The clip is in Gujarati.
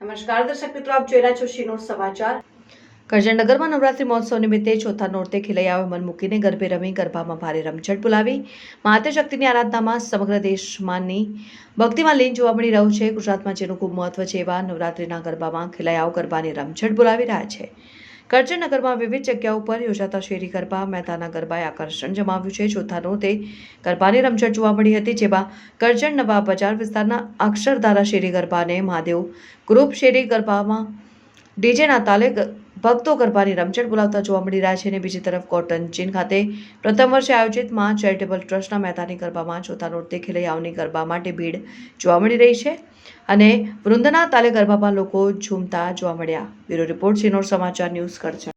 નમસ્કાર, દર્શક મિત્રો, આપ જોઈ રહ્યા છો શિનોર સમાચાર. કરજણનગરમાં નવરાત્રી મહોત્સવ નિમિત્તે ચોથા નોરતે ખીલૈયાઓએ મન મૂકીને ગરબે રમી, ગરબામાં ભારે રમઝટ બોલાવી. માતે શક્તિની આરાધનામાં સમગ્ર દેશમાંની ભક્તિમાં લીન જોવા મળી રહ્યું છે. ગુજરાતમાં જેનું ખૂબ મહત્વ છે એવા નવરાત્રિના ગરબામાં ખીલૈયાઓ ગરબાની રમઝટ બોલાવી રહ્યા છે. કરજણ નગરમાં વિવિધ જગ્યા ઉપર યોજાતા શેરી ગરબા મહેતાના ગરબાએ આકર્ષણ જમાવ્યું છે. ચોથા તે ગરબાની રમઝટ જોવા મળી હતી, જેમાં કરજણ નવા બજાર વિસ્તારના અક્ષરધારા શેરી ગરબાને મહાદેવ ગ્રુપ શેરી ગરબામાં ડીજેના તાલે ભક્તો ગરબાની રમઝટ બોલાવતા જોવા મળી રહ્યા છે અને બીજી તરફ કોટન ચીન ખાતે પ્રથમ વર્ષે આયોજિતમાં ચેરિટેબલ ટ્રસ્ટના મહેતાની ગરબામાં જોતા નોટથી ખેલૈયાઓની ગરબા માટે ભીડ જોવા મળી રહી છે અને વૃંદના તાલે ગરબામાં લોકો ઝૂમતા જોવા મળ્યા બ્યુરો રિપોર્ટ ચીનોર સમાચાર, ન્યૂઝ કરશે